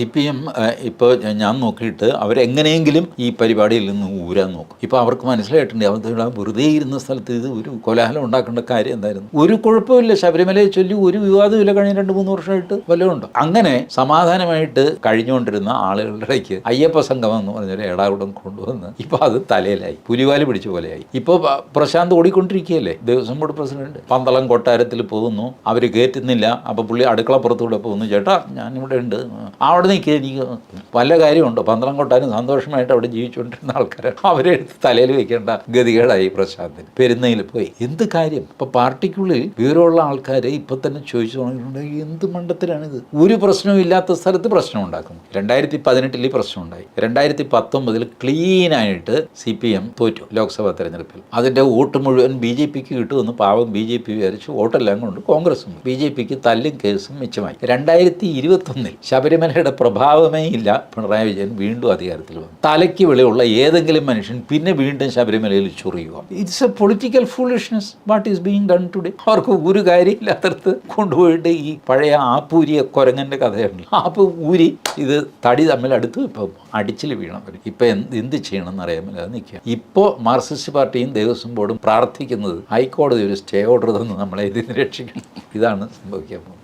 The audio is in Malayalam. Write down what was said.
സി പി എം ഇപ്പോൾ ഞാൻ നോക്കിയിട്ട് അവരെങ്ങനെയെങ്കിലും ഈ പരിപാടിയിൽ നിന്ന് ഊരാൻ നോക്കും. ഇപ്പോൾ അവർക്ക് മനസ്സിലായിട്ടുണ്ട് അവർ വെറുതെ ഇരുന്ന സ്ഥലത്ത് ഇത് ഒരു കോലാഹലം ഉണ്ടാക്കേണ്ട കാര്യം എന്തായിരുന്നു? ഒരു കുഴപ്പമില്ല ശബരിമലയെ ചൊല്ലി ഒരു വിവാദമില്ല കഴിഞ്ഞ രണ്ട് മൂന്ന് വർഷമായിട്ട് വല്ലതും ഉണ്ടോ? അങ്ങനെ സമാധാനമായിട്ട് കഴിഞ്ഞുകൊണ്ടിരുന്ന ആളുകളുടെ ഇടയ്ക്ക് അയ്യപ്പ സംഗമം എന്ന് പറഞ്ഞൊരു ഏടാകുടം കൊണ്ടുവന്ന് ഇപ്പോൾ അത് തലയിലായി പുലിവാൽ പിടിച്ച പോലെയായി. ഇപ്പോൾ Prashant ഓടിക്കൊണ്ടിരിക്കുകയല്ലേ? Devaswom board president. Pandalam കൊട്ടാരത്തിൽ പോകുന്നു അവർ കയറ്റുന്നില്ല അപ്പോൾ പുള്ളി അടുക്കളപ്പുറത്തൂടെ പോകുന്നു ചേട്ടാ ഞാനിവിടെ ഉണ്ട്. അവിടെ നിൽക്കുക എനിക്ക് പല കാര്യമുണ്ടോ. പന്തളം കൊട്ടാനും സന്തോഷമായിട്ട് അവിടെ ജീവിച്ചുകൊണ്ടിരുന്ന ആൾക്കാർ അവരെ തലയിൽ വെക്കേണ്ട ഗതികേടായി പ്രശാന്തിന്. പെരുന്നയിൽ പോയി. എന്ത് കാര്യം? ഇപ്പൊ പാർട്ടിക്കുള്ളിൽ വിവരമുള്ള ആൾക്കാരെ ഇപ്പൊ തന്നെ ചോദിച്ചു തുടങ്ങിയിട്ടുണ്ട്. എന്ത് ഇത് ഒരു പ്രശ്നവും ഇല്ലാത്ത സ്ഥലത്ത് പ്രശ്നം ഉണ്ടാക്കുന്നു. രണ്ടായിരത്തി പതിനെട്ടിൽ ഈ പ്രശ്നം ഉണ്ടായി. രണ്ടായിരത്തി പത്തൊമ്പതിൽ ക്ലീൻ ആയിട്ട് സി പി എം തോറ്റു ലോക്സഭാ തെരഞ്ഞെടുപ്പിൽ. അതിന്റെ വോട്ട് മുഴുവൻ ബി ജെ പിക്ക് കിട്ടുമെന്ന് പാവം ബി ജെ പി വിചാരിച്ചു വോട്ടെല്ലാം കൊണ്ട് കോൺഗ്രസും ബി ജെ പിക്ക് തല്ലും കേസും മിച്ചമായി. രണ്ടായിരത്തി ഇരുപത്തൊന്നിൽ ശബരിമലയുടെ പ്രഭാവമേ ഇല്ല. പിണറായി വിജയൻ വീണ്ടും അധികാരത്തിൽ വന്നു. തലയ്ക്ക് വെളിയുള്ള ഏതെങ്കിലും മനുഷ്യൻ പിന്നെ വീണ്ടും ശബരിമലയിൽ ചൊറിയുക. It's a political foolishness what is being done today അവർക്ക് ഒരു കാര്യമില്ലാത്തടത്ത് കൊണ്ടുപോയിട്ട് ഈ പഴയ ആപ്പൂരിയ കുരങ്ങന്റെ കഥയുണ്ട് ആപ്പ് ഊരി ഇത് തടി തമ്മിൽ അടുത്ത് ഇപ്പം അടിച്ചിൽ വീണം വരും ഇപ്പം എന്ത് എന്ത് ചെയ്യണമെന്ന് അറിയാമല്ലോ നിൽക്കുക. ഇപ്പോൾ മാർക്സിസ്റ്റ് പാർട്ടിയും ദേവസ്വം ബോർഡും പ്രാർത്ഥിക്കുന്നത് ഹൈക്കോടതി ഒരു സ്റ്റേ ഓർഡർ തന്ന് നമ്മളെ ഇതിന് രക്ഷിക്കണം. ഇതാണ് സംഭവിക്കാൻ പോകുന്നത്.